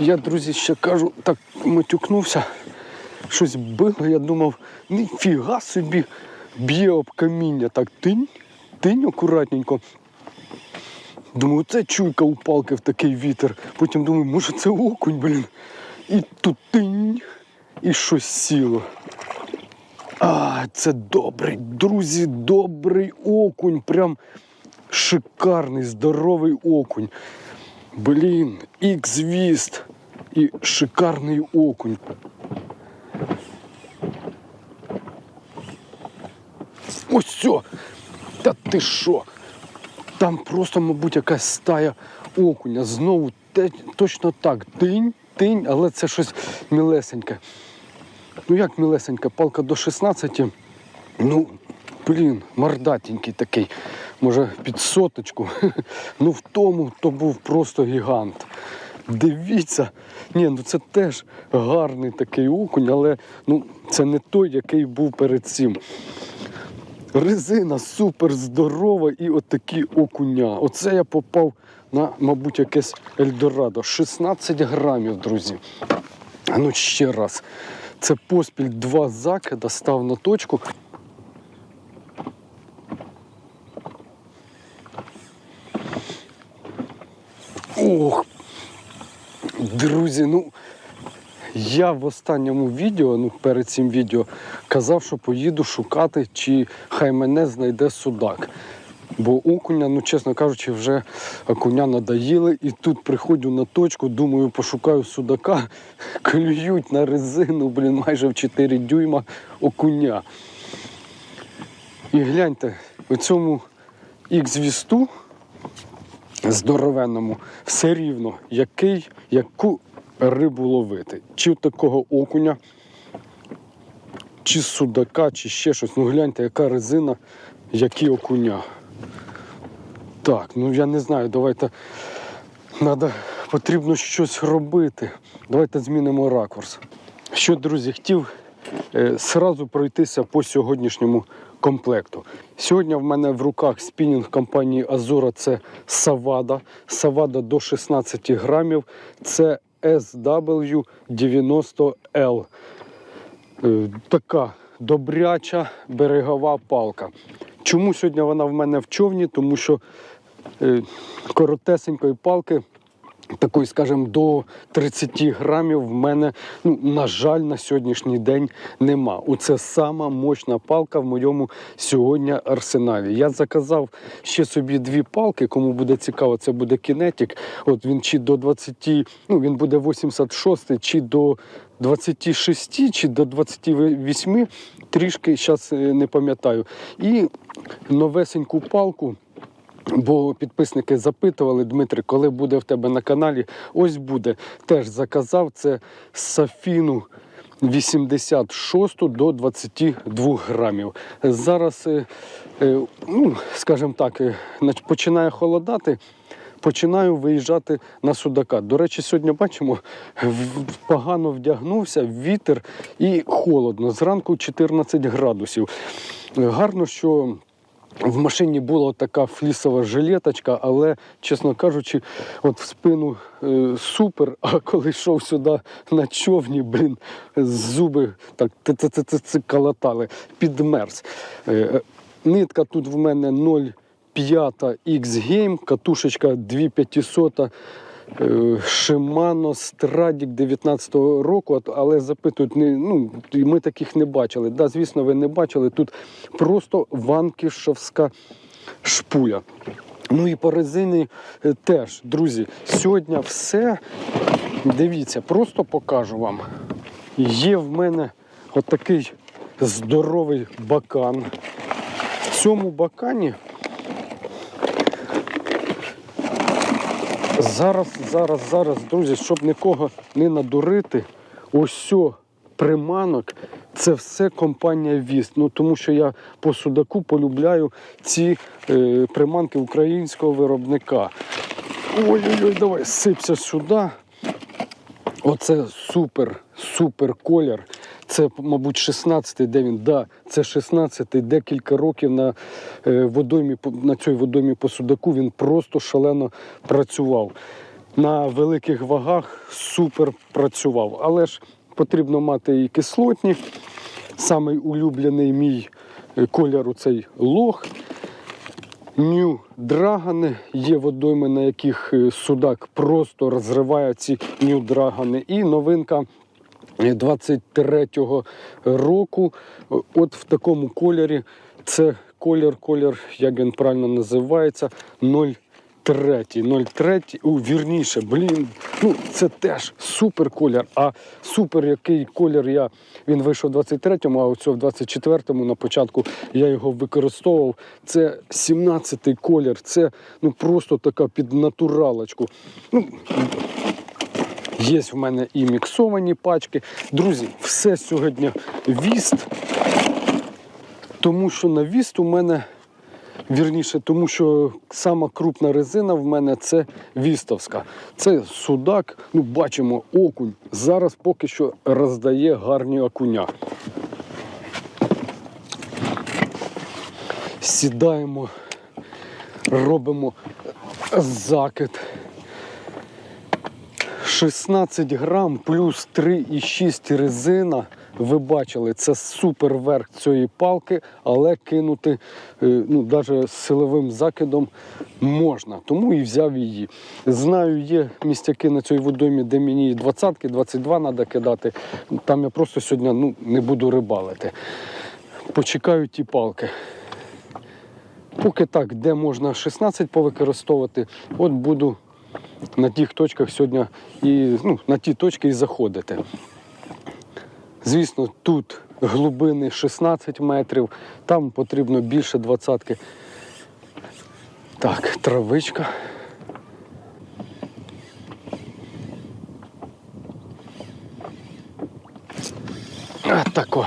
Я, друзі, ще кажу, так матюкнувся, щось било, я думав, ніфіга собі б'є об каміння. Так тинь, тинь акуратненько. Думаю, це чуйка у палки в такий вітер. Потім думаю, може це окунь, блін. І тут тинь, і щось сіло. А, це добрий, друзі, добрий окунь. Прям шикарний, здоровий окунь. Блін, ікс-віст і шикарний окунь. Ось все. Та ти що? Там просто, мабуть, якась стая окуня. Знову те, точно так. Тинь, тинь, але це щось мілесеньке. Ну як мілесеньке, палка до 16. Ну, блін, мордатенький такий. Може, під соточку. Ну в тому то був просто гігант. Дивіться, ні, ну це теж гарний такий окунь, але ну, це не той, який був перед цим. Резина супер здорова і отакі окуня. Оце я попав на, мабуть, якесь Ельдорадо. 16 грамів, друзі. Ну ще раз. Це поспіль два закида, став на точку. Ох, друзі, ну я в останньому відео, ну перед цим відео, казав, що поїду шукати, чи хай мене знайде судак. Бо окуня, ну чесно кажучи, вже окуня надоїли. І тут приходжу на точку, думаю, пошукаю судака, клюють на резину, блін, майже в 4 дюйма окуня. І гляньте, у цьому ікс-вісту здоровенному все рівно, який, яку рибу ловити. Чи такого окуня, чи судака, чи ще щось. Ну гляньте, яка резина, які окуня. Так, ну я не знаю, давайте надо, потрібно щось робити. Давайте змінимо ракурс. Що, друзі, хотів сразу пройтися по сьогоднішньому комплекту. Сьогодні в мене в руках спінінг компанії Азура це Савада. Савада до 16 грамів. Це SW90L. Е, Така добряча берегова палка. Чому сьогодні вона в мене в човні? Тому що е, коротесенької палки, такої, скажімо, до 30 грамів в мене, ну, на жаль, на сьогоднішній день нема. Оце сама мощна палка в моєму сьогодні арсеналі. Я заказав ще собі дві палки, кому буде цікаво, це буде кінетик. От він чи до 20, ну він буде 86, чи до 26, чи до 28, трішки зараз не пам'ятаю. І новесеньку палку. Бо підписники запитували, Дмитрий, коли буде в тебе на каналі? Ось буде. Теж заказав це Сафіну 86 до 22 грамів. Зараз, е, е, ну, скажімо так, е, починає холодати. Починаю виїжджати на судака. До речі, сьогодні бачимо, погано вдягнувся, вітер і холодно. Зранку 14 градусів. Гарно, що в машині була така флісова жилеточка, але, чесно кажучи, от в спину е, супер, а коли йшов сюди на човні, блін, зуби так ц калатали, підмерз. Е, е, нитка тут в мене 0,5 X-Game, катушечка 2500. Shimano Stradic 19-го року, але запитують, ну, ми таких не бачили. Да, звісно, ви не бачили. Тут просто ванкішевська шпуля. Ну і по резині е, теж, друзі, сьогодні все. Дивіться, просто покажу вам. Є в мене отакий здоровий бакан. В цьому бакані Зараз, зараз, зараз, друзі, щоб нікого не надурити, ось приманок це все компанія Віст. Ну тому що я по судаку полюбляю ці е, приманки українського виробника. Ой-ой-ой, давай сипся сюди. Оце супер, супер колір. Це, мабуть, 16-й, де він? Да, це 16-й, декілька років на е, водоймі, на цій водоймі по судаку він просто шалено працював. на великих вагах супер працював. Але ж потрібно мати і кислотні. Самий улюблений мій е, колір цей лох. Нью драгани. Є водойми, на яких е, судак просто розриває ці нью драгани. І новинка 23-го року. От в такому кольорі. Це колір, колір, як він правильно називається, 03. 03, у, вірніше, блін, ну це теж супер колір. А супер, який колір я він вийшов в 23-му, а оцього в 24-му на початку я його використовував. Це 17-й колір. Це ну просто така під натуралочку. Ну, Є в мене і міксовані пачки. Друзі, все сьогодні віст. Тому що на віст у мене, вірніше, тому що сама крупна резина в мене це вістовська. Це судак, ну бачимо, окунь. Зараз поки що роздає гарні окуня. Сідаємо, робимо закид. 16 грам плюс 3,6 резина. Ви бачили, це супер верх цієї палки, але кинути е, ну, навіть силовим закидом можна. Тому і взяв її. Знаю, є містяки на цій водоймі, де мені 20-ки, 22 треба кидати. Там я просто сьогодні ну, не буду рибалити. Почекаю ті палки. Поки так, де можна 16 повикористовувати, от буду на тих точках сьогодні і ну, на ті точки і заходити. Звісно, тут глибини 16 метрів, там потрібно більше двадцятки. Так, травичка. А, тако.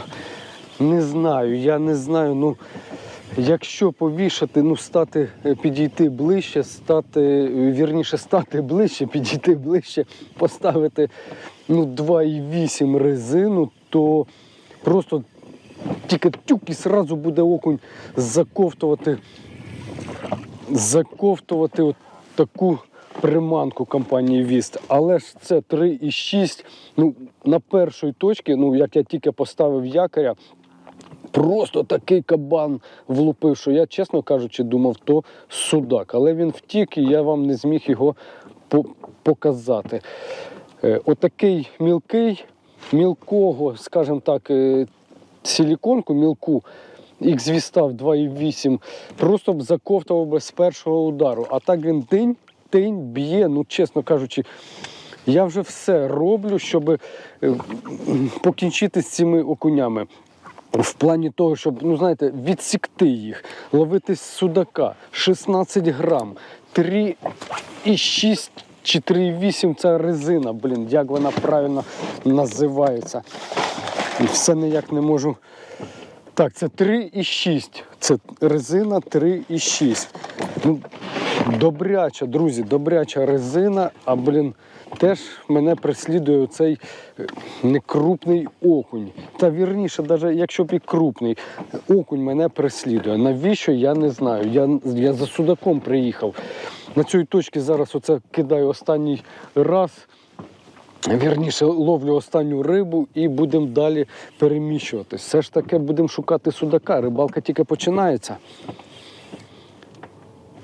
Не знаю, я не знаю, ну. Якщо повішати, ну стати, е, підійти ближче, стати, е, вірніше, стати ближче, підійти ближче, поставити ну, 2,8 резину, то просто тільки тюк і одразу буде окунь заковтувати, заковтувати от таку приманку компанії Віст. Але ж це 3,6. Ну, на першій точці, ну як я тільки поставив якоря. Просто такий кабан влупив, що я, чесно кажучи, думав, то судак. Але він втік, і я вам не зміг його по- показати. Е, Отакий мілкий, мілкого, скажімо так, е, силіконку мілку, X-Vista 2,8, просто б заковтував би з першого удару. А так він день, день б'є, ну, чесно кажучи. Я вже все роблю, щоб е, покінчити з цими окунями. В плані того, щоб, ну знаєте, відсікти їх, ловити судака 16 грам, 3,6 чи 3,8 це резина, блін, як вона правильно називається. І Все ніяк не можу. Так, це 3,6. Це резина 3,6. Ну, добряча, друзі, добряча резина, а блін, теж мене преслідує цей некрупний окунь. Та вірніше, навіть якщо б і крупний, окунь мене преслідує. Навіщо, я не знаю. Я, я за судаком приїхав. На цій точці зараз оце кидаю останній раз. Вірніше, ловлю останню рибу і будемо далі переміщуватись. Все ж таки будемо шукати судака. Рибалка тільки починається.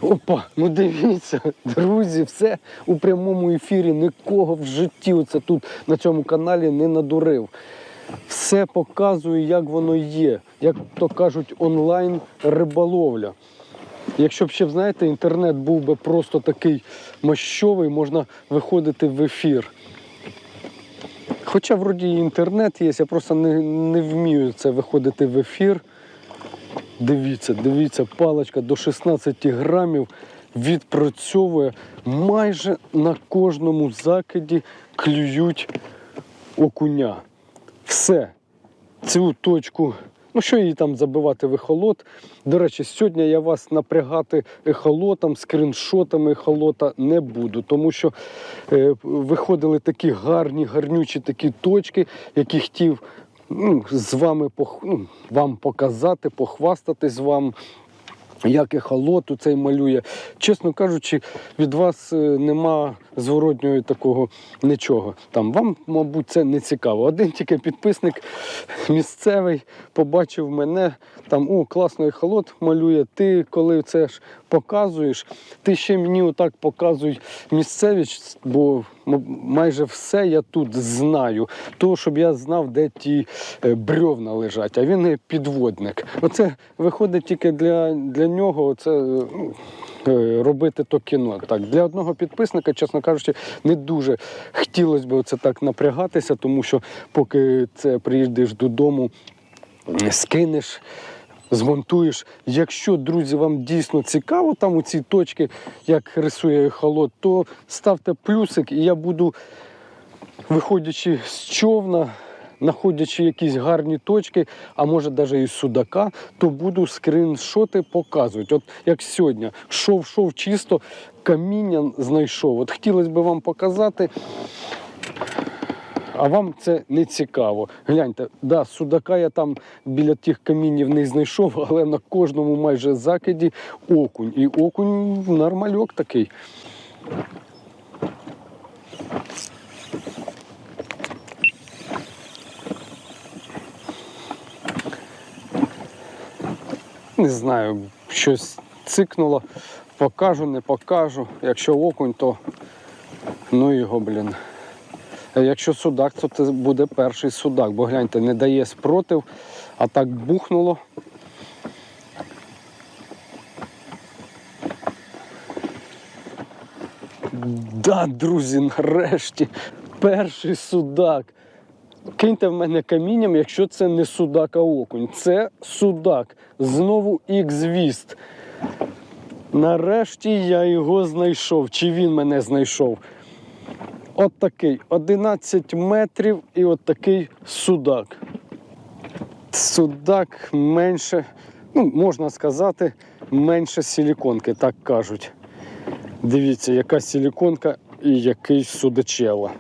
Опа, ну дивіться, друзі, все у прямому ефірі. Нікого в житті оце тут на цьому каналі не надурив. Все показую, як воно є. Як то кажуть, онлайн риболовля. Якщо б ще, знаєте, інтернет був би просто такий мощовий, можна виходити в ефір. Хоча вроді інтернет є, я просто не, не вмію це виходити в ефір. Дивіться, дивіться, паличка до 16 грамів відпрацьовує майже на кожному закиді клюють окуня. Все. Цю точку. Ну, що її там забивати в ехолот. До речі, сьогодні я вас напрягати ехолотом, скріншотами ехолота не буду, тому що е, виходили такі гарні, гарнючі такі точки, які хотів ну, з вами ну, вам показати, похвастатись вам. Як і холоту цей малює. Чесно кажучи, від вас е, нема зворотнього такого нічого. Там вам, мабуть, це не цікаво. Один тільки підписник місцевий побачив мене там, о, класно і холот малює. Ти коли це ж показуєш, ти ще мені отак показуй місцевість, бо майже все я тут знаю. То, щоб я знав, де ті е, брьовна лежать, а він підводник. Оце виходить тільки для, для нього. Це ну, е, робити то кіно. Так, для одного підписника, чесно кажучи, не дуже хотілося б це так напрягатися, тому що поки це приїдеш додому, скинеш. Змонтуєш. Якщо, друзі, вам дійсно цікаво там у ці точки, як рисує холод, то ставте плюсик, і я буду, виходячи з човна, знаходячи якісь гарні точки, а може навіть із судака, то буду скріншоти показувати. От як сьогодні, шов, шов чисто, каміння знайшов. От хотілося б вам показати. А вам це не цікаво. Гляньте, да, судака я там біля тих камінів не знайшов, але на кожному майже закиді окунь. І окунь нормальок такий. Не знаю, щось цикнуло. Покажу, не покажу. Якщо окунь, то ну його, блін. А Якщо судак, то це буде перший судак, бо гляньте, не дає спротив, а так бухнуло. Да, друзі, нарешті перший судак. Киньте в мене камінням, якщо це не судак, а окунь. Це судак. Знову ікс-віст. Нарешті я його знайшов. Чи він мене знайшов? От такий 11 метрів і от такий судак. Судак менше, ну, можна сказати, менше силіконки, так кажуть. Дивіться, яка силіконка і який судачела.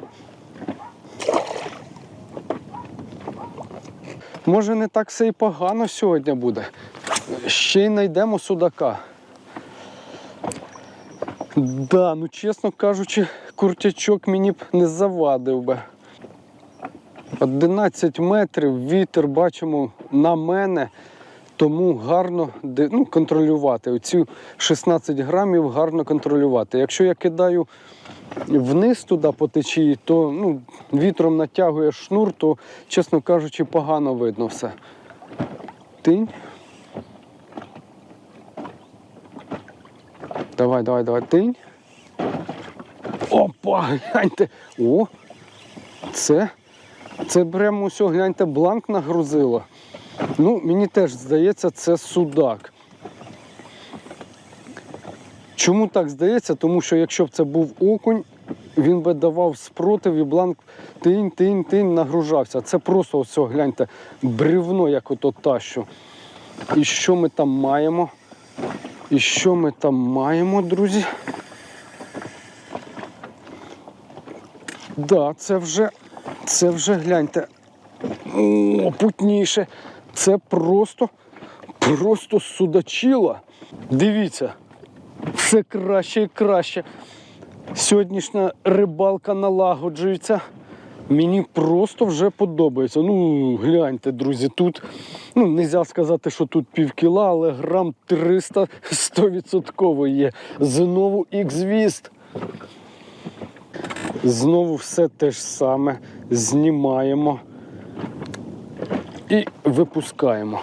Може, не так все і погано сьогодні буде. Ще й знайдемо судака. Да, ну чесно кажучи, куртячок мені б не завадив би. 11 метрів, вітер бачимо на мене, тому гарно ну, контролювати. Оці 16 грамів гарно контролювати. Якщо я кидаю вниз туди по течії, то ну, вітром натягує шнур, то, чесно кажучи, погано видно все. Тинь. Давай, давай, давай, тинь. Опа, гляньте. О, це, це прямо все, гляньте, бланк нагрузило. Ну, мені теж здається, це судак. Чому так здається? Тому що якщо б це був окунь, він би давав спротив і бланк тинь, тинь, тинь нагружався. Це просто ось, гляньте, бревно, як ото тащу. І що ми там маємо? І що ми там маємо, друзі? Да, це вже, це вже гляньте. О, путніше. Це просто, просто судачила. Дивіться, все краще і краще. Сьогоднішня рибалка налагоджується. Мені просто вже подобається. Ну, гляньте, друзі, тут ну, не можна сказати, що тут пів кіла, але грам 300 100% є. Знову ікс-віст. Знову все те ж саме. Знімаємо і випускаємо.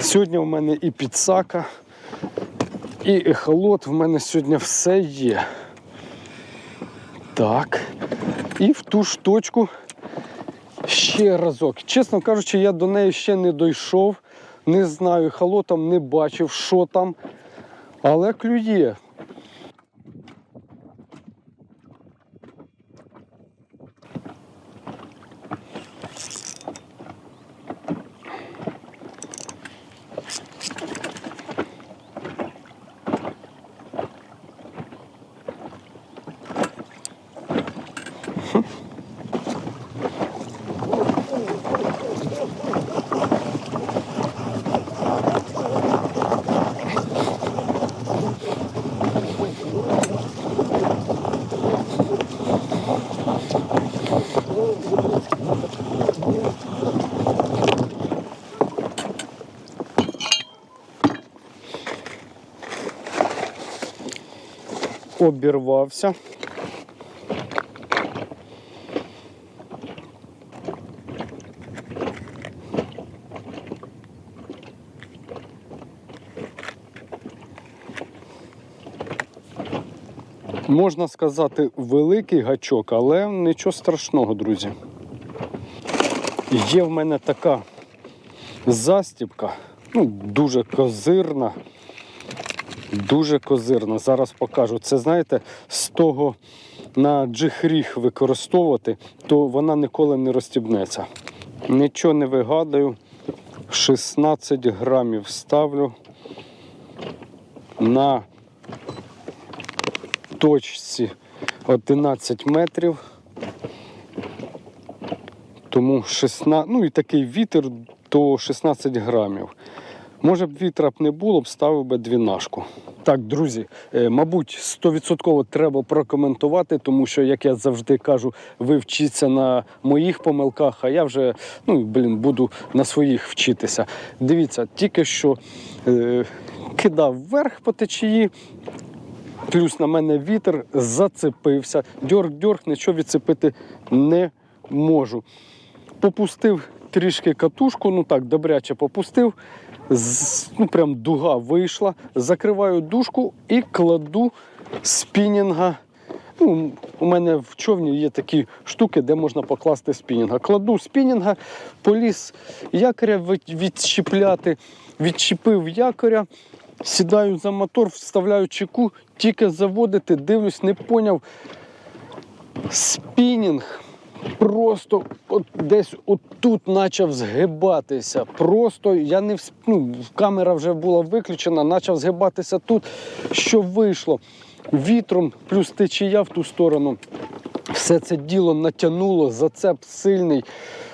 Сьогодні в мене і підсака, і ехолот. В мене сьогодні все є. Так. І в ту ж точку ще разок. Чесно кажучи, я до неї ще не дійшов. Не знаю, ехолотом не бачив, що там. Але клює. Обірвався. Можна сказати, великий гачок, але нічого страшного, друзі. Є в мене така застібка, ну, дуже козирна. Дуже козирна. Зараз покажу. Це знаєте, з того на джихріг використовувати, то вона ніколи не розстібнеться. Нічого не вигадаю. 16 грамів ставлю на точці 11 метрів. Тому 16, ну і такий вітер то 16 грамів. Може б вітра б не було, б ставив би двінашку. Так, друзі, е, мабуть, 100% треба прокоментувати, тому що, як я завжди кажу, ви вчіться на моїх помилках, а я вже ну, блін, буду на своїх вчитися. Дивіться, тільки що е, кидав вверх по течії, плюс на мене вітер зацепився. Дьорг-дьорг, нічого відцепити не можу. Попустив трішки катушку, ну так, добряче попустив. З, ну прям дуга вийшла. Закриваю дужку і кладу спінінга. Ну, у мене в човні є такі штуки, де можна покласти спінінга. Кладу спінінга, поліз якоря від- відщіпляти, відчепив якоря, сідаю за мотор, вставляю чеку, тільки заводити, дивлюсь, не поняв. Спінінг просто от десь отут почав згибатися. Просто я не вс- ну, камера вже була виключена, почав згибатися тут. Що вийшло? Вітром плюс течія в ту сторону. Все це діло натягнуло, зацеп сильний,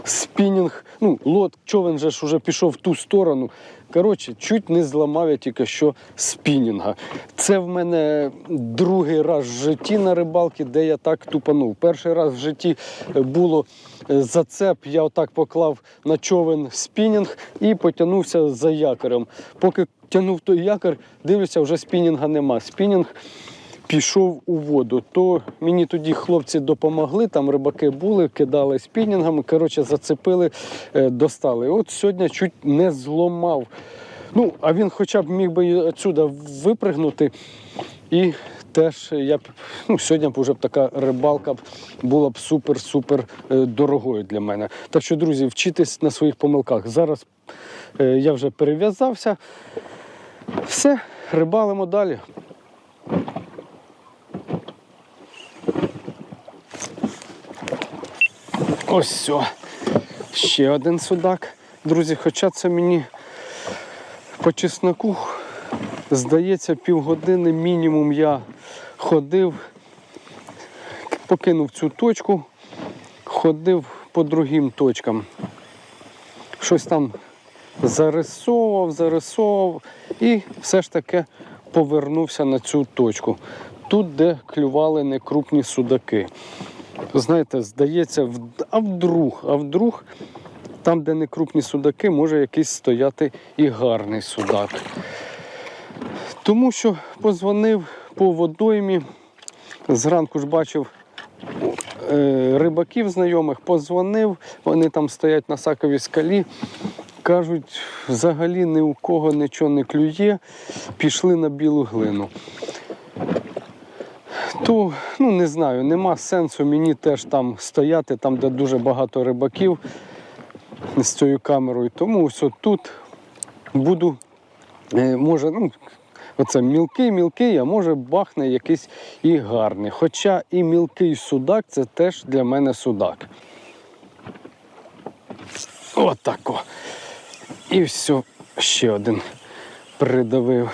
спінінг. Ну, лот, човен же ж уже пішов в ту сторону. Коротше, чуть не зламав я тільки що спінінга. Це в мене другий раз в житті на рибалці, де я так тупанув. Перший раз в житті було е, зацеп, я отак поклав на човен спінінг і потягнувся за якорем. Поки тягнув той якор, дивлюся, вже спінінга нема. Спінінг пішов у воду. То мені тоді хлопці допомогли, там рибаки були, кидали спінінгами, коротше, зацепили, е, достали. От сьогодні чуть не зломав. Ну, а він хоча б міг би відсюди випригнути. І теж я б ну, сьогодні б вже б така рибалка була б супер-супер е, дорогою для мене. Так що, друзі, вчитись на своїх помилках. Зараз е, я вже перев'язався. Все, рибалимо далі. Ось все. Ще один судак. Друзі, хоча це мені по чесноку, здається, півгодини мінімум я ходив, покинув цю точку, ходив по другим точкам. Щось там зарисовував, зарисовував і все ж таки повернувся на цю точку. Тут, де клювали некрупні судаки. Знаєте, здається, а вдруг, а вдруг там, де не крупні судаки, може якийсь стояти і гарний судак. Тому що позвонив по водоймі, зранку ж бачив е, рибаків знайомих, позвонив, вони там стоять на саковій скалі. Кажуть, взагалі ні у кого нічого не клює, пішли на білу глину то ну не знаю, нема сенсу мені теж там стояти, там, де дуже багато рибаків з цією камерою. Тому ось тут буду, е, може, ну, оце мілкий, мілкий, а може бахне якийсь і гарний. Хоча і мілкий судак це теж для мене судак. Отако. І все, ще один придавив.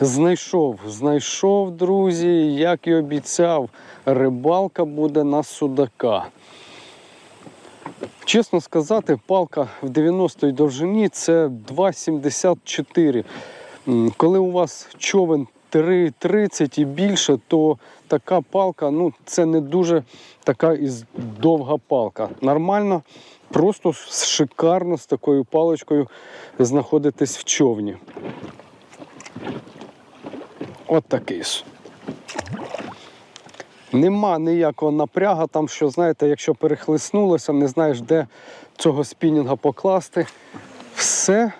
Знайшов, знайшов, друзі, як і обіцяв, рибалка буде на судака. Чесно сказати, палка в 90-й довжині це 2,74. Коли у вас човен 3,30 і більше, то така палка ну, це не дуже така і довга палка. Нормально, просто шикарно з такою паличкою знаходитись в човні. От такий. с- Нема ніякого напряга, там що, знаєте, якщо перехлиснулося, не знаєш, де цього спінінга покласти. Все,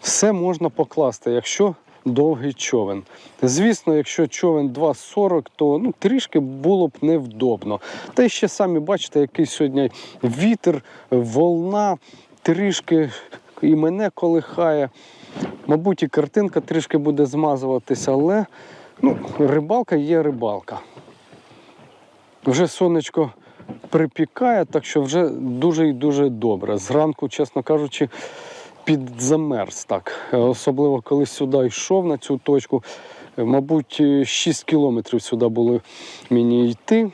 все можна покласти, якщо довгий човен. Звісно, якщо човен 2,40, то ну, трішки було б невдобно. Та й ще самі бачите, який сьогодні вітер, волна, трішки і мене колихає. Мабуть, і картинка трішки буде змазуватися, але ну, рибалка є рибалка. Вже сонечко припікає, так що вже дуже і дуже добре. Зранку, чесно кажучи, підзамерз так. Особливо коли сюди йшов на цю точку. Мабуть, е, 6 кілометрів сюди було мені йти,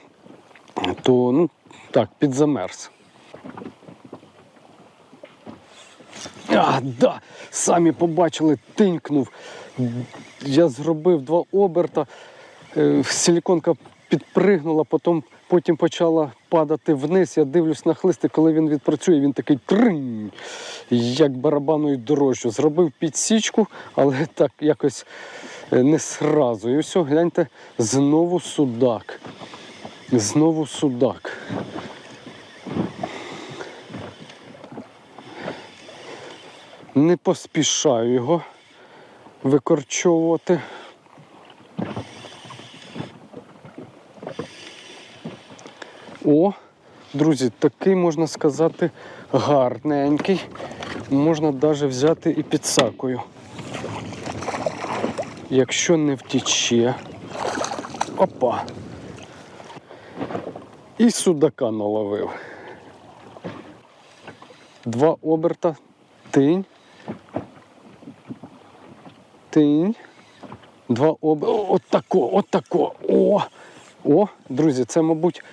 то ну, так, підзамерз. А, да, самі побачили, тинькнув. Я зробив два оберта, е, силіконка підпригнула, потім, потім почала падати вниз. Я дивлюсь на хлисти, коли він відпрацює, він такий тринь, як барабаною дорожчу. Зробив підсічку, але так якось е, не сразу. І все, гляньте, знову судак. Знову судак. Не поспішаю його викорчовувати. О, друзі, такий можна сказати гарненький. Можна навіть взяти і підсакою. Якщо не втіче. Опа. І судака наловив. Два оберта, тинь. Тинь. Два оберта. От тако, от тако. О! О, друзі, це, мабуть,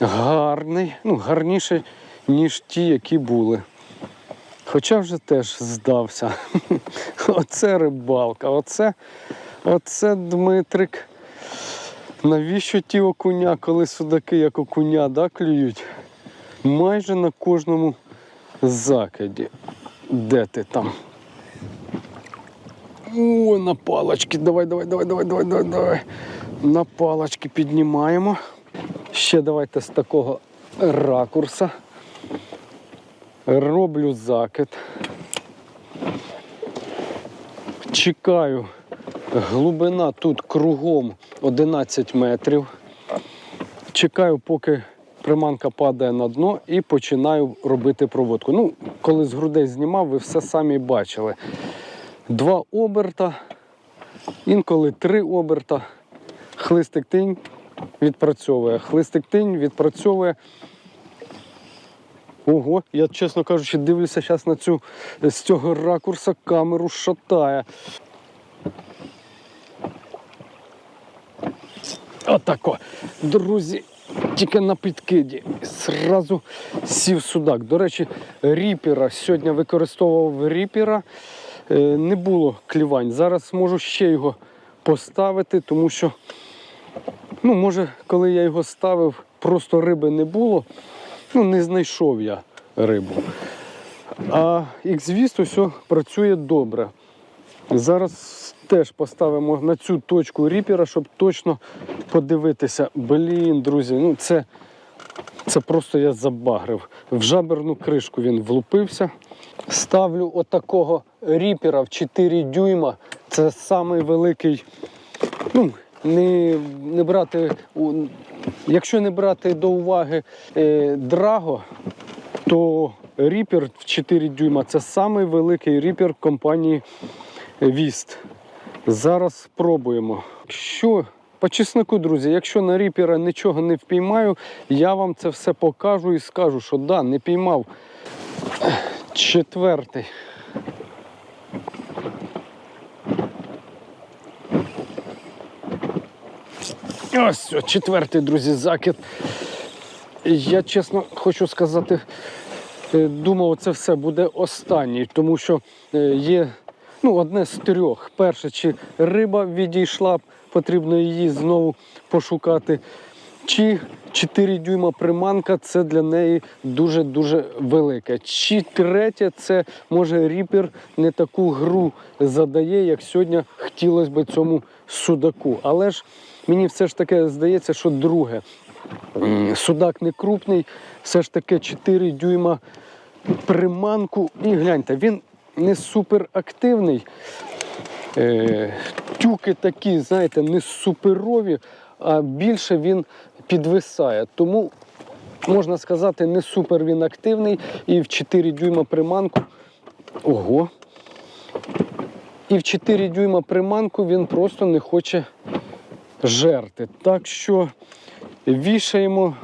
гарний, ну, гарніший, ніж ті, які були. Хоча вже теж здався. Оце рибалка, оце, оце Дмитрик. Навіщо ті окуня, коли судаки як окуня да, клюють? Майже на кожному закиді. Де ти там? О, на палочки. Давай, давай, давай, давай, давай, давай, давай. На палочки піднімаємо. Ще давайте з такого ракурса. Роблю закид. Чекаю. Глибина тут кругом 11 метрів. Чекаю, поки приманка падає на дно і починаю робити проводку. Ну, коли з грудей знімав, ви все самі бачили. Два оберта, інколи три оберта. Хлистик тинь відпрацьовує. Хлистик тинь відпрацьовує. Ого, я, чесно кажучи, дивлюся зараз на цю з цього ракурса камеру шатає. Отако. Друзі, тільки на підкиді. Зразу сів судак. До речі, ріпера. Сьогодні використовував ріпера. Е, Не було клівань. Зараз можу ще його поставити, тому що, ну, може, коли я його ставив, просто риби не було. Ну, не знайшов я рибу. А X-Vist все працює добре. Зараз теж поставимо на цю точку ріпера, щоб точно подивитися. Блін, друзі, ну це, це просто я забагрив. В жаберну кришку він влупився. Ставлю отакого ріпера в 4 дюйма. Це самий великий. Ну, не, не брати, якщо не брати до уваги е, драго, то ріпер в 4 дюйма це самий великий ріпер компанії Віст. Зараз спробуємо. Що по чесноку, друзі, якщо на ріпера нічого не впіймаю, я вам це все покажу і скажу, що да, не піймав. Четвертий. Ось о, четвертий, друзі, закид. Я чесно хочу сказати, е, думав, це все буде останній, тому що е, є ну, одне з трьох. Перше, чи риба відійшла, потрібно її знову пошукати, чи 4 дюйма приманка це для неї дуже-дуже велике. Чи третє, це може ріпер не таку гру задає, як сьогодні хотілося б цьому судаку. Але ж мені все ж таки здається, що друге. Судак не крупний, все ж таки 4 дюйма приманку. І гляньте, він не суперактивний. Е, тюки такі, знаєте, не суперові, а більше він підвисає. Тому, можна сказати, не супер він активний. І в 4 дюйма приманку. Ого. І в 4 дюйма приманку він просто не хоче жерти. Так що вішаємо,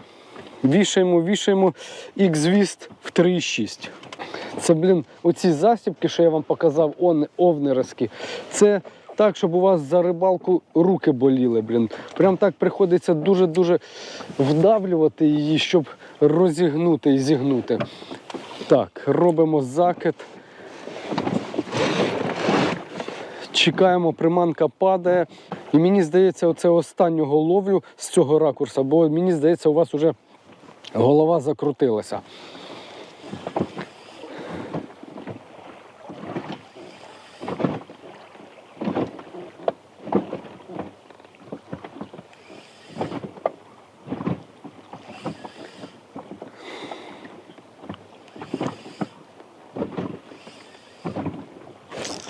вішаємо, вішаємо X-Віст в 3,6. Це, блін, оці засібки, що я вам показав, он, овнерські, це так, щоб у вас за рибалку руки боліли. Блін. Прям так приходиться дуже-дуже вдавлювати її, щоб розігнути і зігнути. Так, робимо закид. Чекаємо, приманка падає. І мені здається, оце останнього ловлю з цього ракурса, бо мені здається, у вас вже голова закрутилася.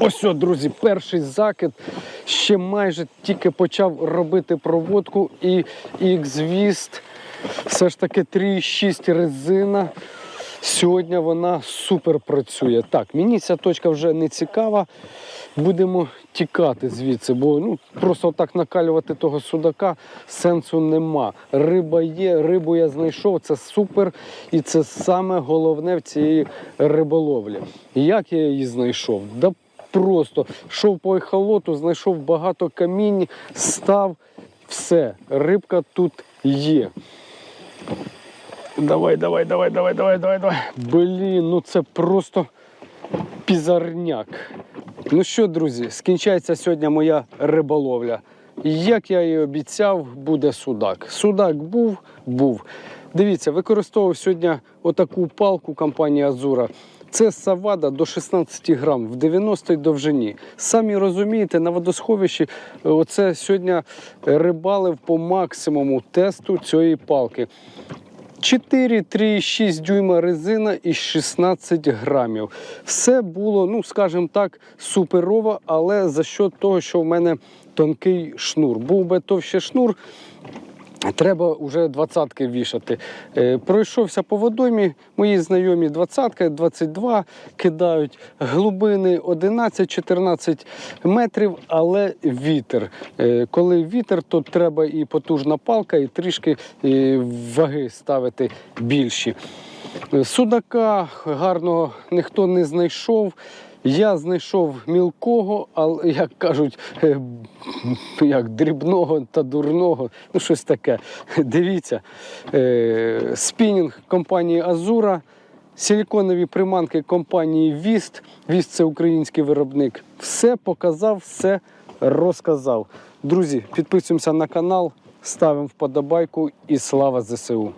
Ось, о, друзі, перший закид. Ще майже тільки почав робити проводку і X-Віст. Все ж таки 3,6 резина. Сьогодні вона супер працює. Так, мені ця точка вже не цікава. Будемо тікати звідси, бо ну, просто так накалювати того судака сенсу нема. Риба є, рибу я знайшов, це супер. І це саме головне в цій риболовлі. Як я її знайшов? Да просто йшов по ехолоту, знайшов багато камінь, став, все, рибка тут є. Давай, давай, давай, давай, давай, давай, давай. Блін, ну це просто пізарняк. Ну що, друзі, скінчається сьогодні моя риболовля. Як я і обіцяв, буде судак. Судак був, був. Дивіться, використовував сьогодні отаку палку компанії Азура. Це савада до 16 грам в 90 довжині. Самі розумієте, на водосховищі е, оце сьогодні рибалив по максимуму тесту цієї палки. 4, 3, 6 дюйма резина і 16 грамів. Все було, ну скажімо так, суперово, але за що того, що в мене тонкий шнур. Був би товще шнур, Треба вже двадцятки вішати. Е, пройшовся по водоймі, мої знайомі двадцятки, 22 кидають глибини 11-14 метрів, але вітер. Е, коли вітер, то треба і потужна палка, і трішки ваги ставити більші. Е, Судака гарного ніхто не знайшов. Я знайшов мілкого, але як кажуть, е, як дрібного та дурного, ну щось таке. Дивіться, е, спінінг компанії Азура, силіконові приманки компанії Віст. Віст це український виробник. Все показав, все розказав. Друзі, підписуємося на канал, ставимо вподобайку і слава ЗСУ.